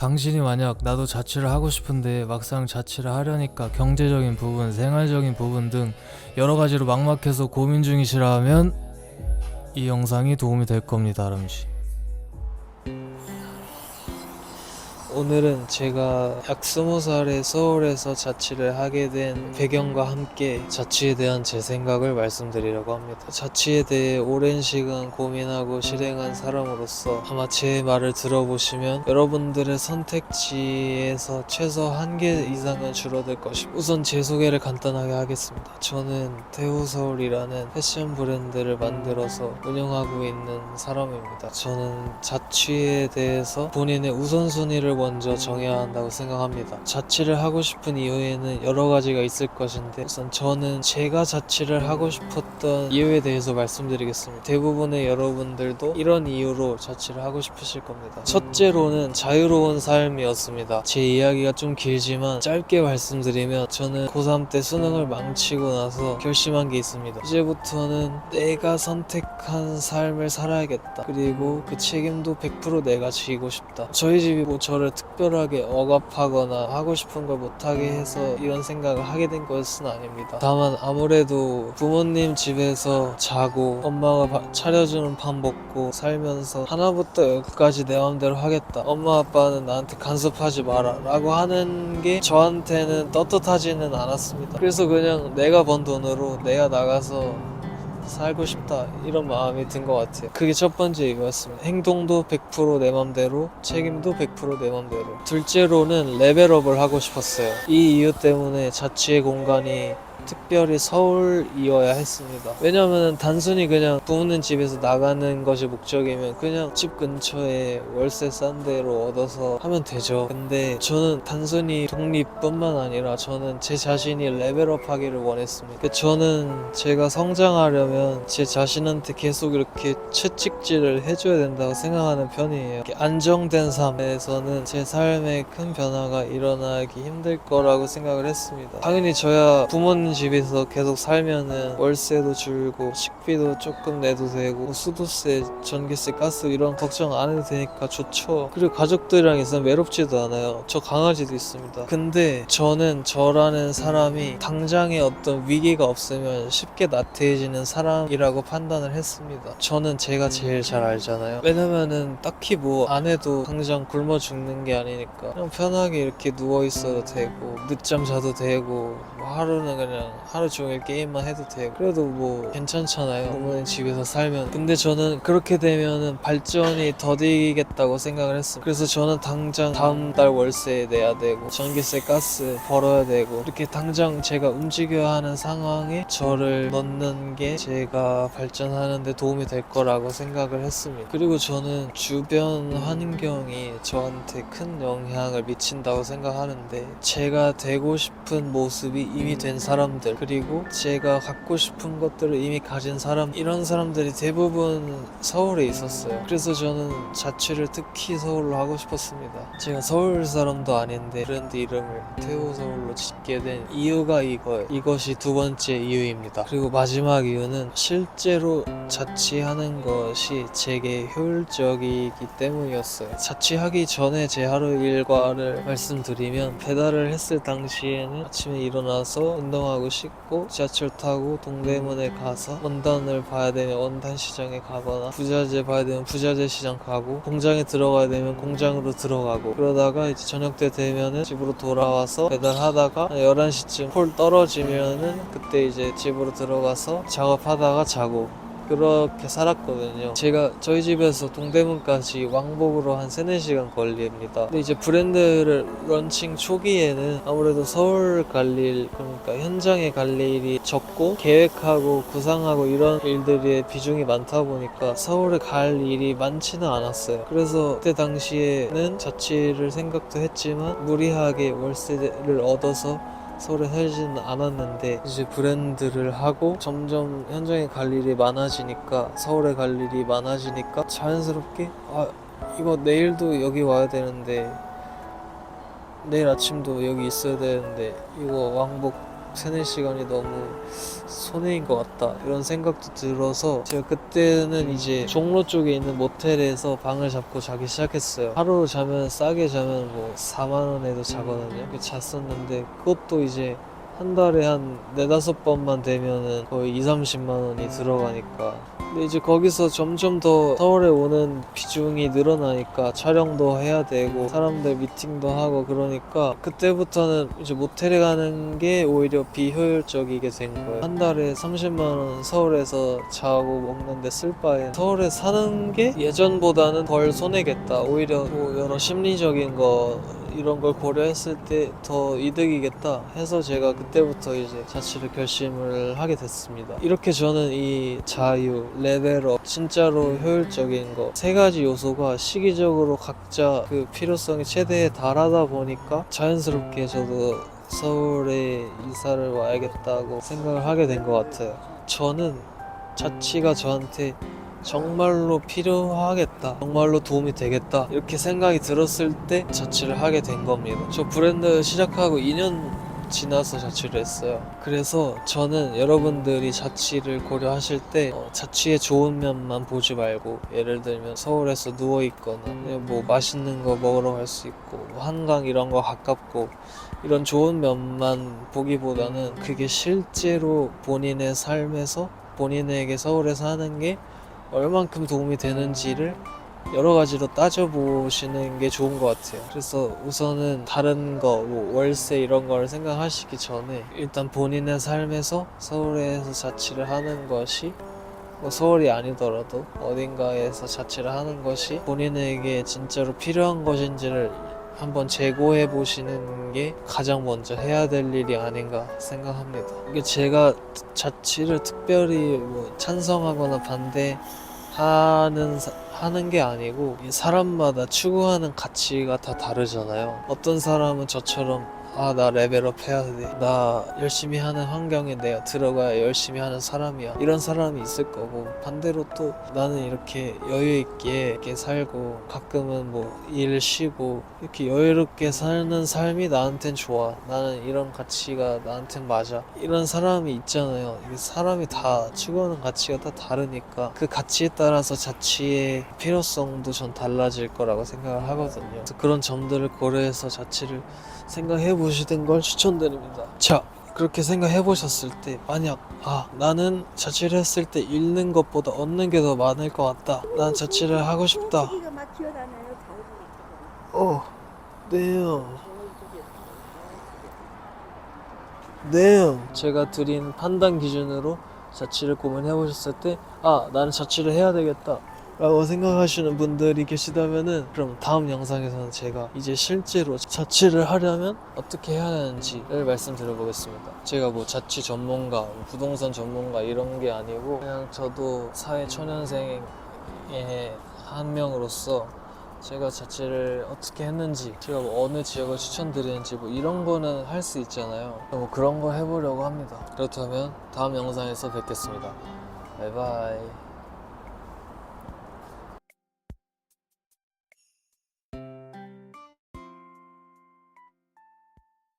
당신이 만약 나도 자취를 하고 싶은데 막상 자취를 하려니까 경제적인 부분, 생활적인 부분 등 여러 가지로 막막해서 고민 중이시라 하면 이 영상이 도움이 될 겁니다, 아름씨. 오늘은 제가 약 스무 살에 서울에서 자취를 하게 된 배경과 함께 자취에 대한 제 생각을 말씀드리려고 합니다. 자취에 대해 오랜 시간 고민하고 실행한 사람으로서 아마 제 말을 들어보시면 여러분들의 선택지에서 최소 한 개 이상은 줄어들 것입니다. 우선 제 소개를 간단하게 하겠습니다. 저는 대우서울이라는 패션 브랜드를 만들어서 운영하고 있는 사람입니다. 저는 자취에 대해서 본인의 우선순위를 먼저 정해야 한다고 생각합니다. 자취를 하고 싶은 이유에는 여러 가지가 있을 것인데 우선 저는 제가 자취를 하고 싶었던 이유에 대해서 말씀드리겠습니다. 대부분의 여러분들도 이런 이유로 자취를 하고 싶으실 겁니다. 첫째로는 자유로운 삶이었습니다. 제 이야기가 좀 길지만 짧게 말씀드리면 저는 고3 때 수능을 망치고 나서 결심한 게 있습니다. 이제부터는 내가 선택한 삶을 살아야겠다. 그리고 그 책임도 100% 내가 지고 싶다. 저희 집이 뭐 저를 특별하게 억압하거나 하고 싶은 걸 못하게 해서 이런 생각을 하게 된 것은 아닙니다. 다만 아무래도 부모님 집에서 자고 엄마가 바- 차려주는 밥 먹고 살면서 하나부터 열까지 내 마음대로 하겠다. 엄마 아빠는 나한테 간섭하지 마라 라고 하는 게 저한테는 떳떳하지는 않았습니다. 그래서 그냥 내가 번 돈으로 내가 나가서 살고 싶다 이런 마음이 든 것 같아요. 그게 첫 번째 이거였습니다. 행동도 100%내 맘대로, 책임도 100%내 맘대로. 둘째로는 레벨업을 하고 싶었어요. 이 이유 때문에 자취의 공간이 특별히 서울이어야 했습니다. 왜냐면 단순히 그냥 부모님 집에서 나가는 것이 목적이면 그냥 집 근처에 월세 싼 데로 얻어서 하면 되죠. 근데 저는 단순히 독립뿐만 아니라 저는 제 자신이 레벨업 하기를 원했습니다. 그 저는 제가 성장하려면 제 자신한테 계속 이렇게 채찍질을 해줘야 된다고 생각하는 편이에요. 안정된 삶에서는 제 삶에 큰 변화가 일어나기 힘들 거라고 생각을 했습니다. 당연히 저야 부모님 집에서 계속 살면은 월세도 줄고 식비도 조금 내도 되고 뭐 수도세, 전기세, 가스 이런 걱정 안 해도 되니까 좋죠. 그리고 가족들이랑 있으면 외롭지도 않아요. 저 강아지도 있습니다. 근데 저는 저라는 사람이 당장에 어떤 위기가 없으면 쉽게 나태해지는 사람이라고 판단을 했습니다. 저는 제가 제일 잘 알잖아요. 왜냐면은 딱히 뭐 안 해도 당장 굶어 죽는 게 아니니까 그냥 편하게 이렇게 누워 있어도 되고 늦잠 자도 되고 뭐 하루는 그냥 하루 종일 게임만 해도 되고 그래도 뭐 괜찮잖아요. 부모님 집에서 살면 근데 저는 그렇게 되면은 발전이 더디겠다고 생각을 했어요. 그래서 저는 당장 다음 달 월세 내야 되고 전기세, 가스 벌어야 되고 이렇게 당장 제가 움직여야 하는 상황에 저를 넣는 게 제가 발전하는데 도움이 될 거라고 생각을 했습니다. 그리고 저는 주변 환경이 저한테 큰 영향을 미친다고 생각하는데 제가 되고 싶은 모습이 이미 된 사람 들 그리고 제가 갖고 싶은 것들을 이미 가진 사람 이런 사람들이 대부분 서울에 있었어요. 그래서 저는 자취를 특히 서울로 하고 싶었습니다. 제가 서울 사람도 아닌데 브랜드 이름을 태우 서울로 짓게 된 이유가 이거예요. 이것이 두 번째 이유입니다. 그리고 마지막 이유는 실제로 자취하는 것이 제게 효율적이기 때문이었어요. 자취하기 전에 제 하루 일과를 말씀드리면 배달을 했을 당시에는 아침에 일어나서 운동하고 씻고 지하철 타고 동대문에 가서 원단을 봐야 되면 원단 시장에 가거나 부자재 봐야 되면 부자재 시장 가고 공장에 들어가야 되면 공장으로 들어가고 그러다가 이제 저녁 때 되면은 집으로 돌아와서 배달하다가 11시쯤 폴 떨어지면은 그때 이제 집으로 들어가서 작업하다가 자고 그렇게 살았거든요. 제가 저희 집에서 동대문까지 왕복으로 한 3, 4시간 걸립니다. 근데 이제 브랜드를 런칭 초기에는 아무래도 서울 갈 일, 그러니까 현장에 갈 일이 적고 계획하고 구상하고 이런 일들의 비중이 많다 보니까 서울에 갈 일이 많지는 않았어요. 그래서 그때 당시에는 자취를 생각도 했지만 무리하게 월세를 얻어서 서울에 살지는 않았는데 이제 브랜드를 하고 점점 현장에 갈 일이 많아지니까 서울에 갈 일이 많아지니까 자연스럽게 아 이거 내일도 여기 와야 되는데 내일 아침도 여기 있어야 되는데 이거 왕복 세네 시간이 너무 손해인 것 같다 이런 생각도 들어서 제가 그때는 이제 종로 쪽에 있는 모텔에서 방을 잡고 자기 시작했어요. 하루 자면 싸게 자면 뭐 4만 원에도 자거든요 이렇게 잤었는데 그것도 이제 한 달에 한 네다섯 번만 되면은 거의 2, 30만 원이 들어가니까 근데 이제 거기서 점점 더 서울에 오는 비중이 늘어나니까 촬영도 해야 되고 사람들 미팅도 하고 그러니까 그때부터는 이제 모텔에 가는 게 오히려 비효율적이게 된 거예요. 한 달에 30만 원 서울에서 자고 먹는데 쓸 바에 서울에 사는 게 예전보다는 덜 손해겠다. 오히려 뭐 여러 심리적인 거 이런 걸 고려했을 때 더 이득이겠다 해서 제가 그때부터 이제 자취를 결심을 하게 됐습니다. 이렇게 저는 이 자유, 레벨업, 진짜로 효율적인 거 세 가지 요소가 시기적으로 각자 그 필요성이 최대에 달하다 보니까 자연스럽게 저도 서울에 이사를 와야겠다고 생각을 하게 된 것 같아요. 저는 자취가 저한테 정말로 필요하겠다. 정말로 도움이 되겠다. 이렇게 생각이 들었을 때 자취를 하게 된 겁니다. 저 브랜드 시작하고 2년 지나서 자취를 했어요. 그래서 저는 여러분들이 자취를 고려하실 때 어, 자취의 좋은 면만 보지 말고 예를 들면 서울에서 누워 있거나 그냥 뭐 맛있는 거 먹으러 갈 수 있고 뭐 한강 이런 거 가깝고 이런 좋은 면만 보기보다는 그게 실제로 본인의 삶에서 본인에게 서울에 사는 게 얼만큼 도움이 되는지를 여러 가지로 따져보시는 게 좋은 것 같아요. 그래서 우선은 다른 거, 뭐 월세 이런 걸 생각하시기 전에 일단 본인의 삶에서 서울에서 자취를 하는 것이 뭐 서울이 아니더라도 어딘가에서 자취를 하는 것이 본인에게 진짜로 필요한 것인지를 한번 재고해 보시는 게 가장 먼저 해야 될 일이 아닌가 생각합니다. 이게 제가 자취를 특별히 뭐 찬성하거나 반대하는 사- 하는 게 아니고 이 사람마다 추구하는 가치가 다 다르잖아요. 어떤 사람은 저처럼 아 나 레벨업 해야 돼. 나 열심히 하는 환경에 내가 들어가야 열심히 하는 사람이야. 이런 사람이 있을 거고 반대로 또 나는 이렇게 여유 있게 이렇게 살고 가끔은 뭐 일 쉬고 이렇게 여유롭게 사는 삶이 나한텐 좋아. 나는 이런 가치가 나한텐 맞아. 이런 사람이 있잖아요. 이게 사람이 다 추구하는 가치가 다 다르니까 그 가치에 따라서 자취의 필요성도 전 달라질 거라고 생각을 하거든요. 그래서 그런 점들을 고려해서 자취를 생각해 보시는 걸 추천드립니다. 자, 그렇게 생각해 보셨을 때 만약 아 나는 자취를 했을 때 잃는 것보다 얻는 게 더 많을 것 같다. 난 자취를 하고 싶다. 어, 네요. 네요. 제가 드린 판단 기준으로 자취를 고민해 보셨을 때, 아, 나는 자취를 해야 되겠다. 라고 생각하시는 분들이 계시다면은 그럼 다음 영상에서는 제가 이제 실제로 자취를 하려면 어떻게 해야 하는지를 말씀드려 보겠습니다. 제가 뭐 자취 전문가, 뭐 부동산 전문가 이런 게 아니고 그냥 저도 사회 초년생의 한 명으로서 제가 자취를 어떻게 했는지 제가 뭐 어느 지역을 추천드리는지 뭐 이런 거는 할 수 있잖아요. 뭐 그런 거 해보려고 합니다. 그렇다면 다음 영상에서 뵙겠습니다. 바이바이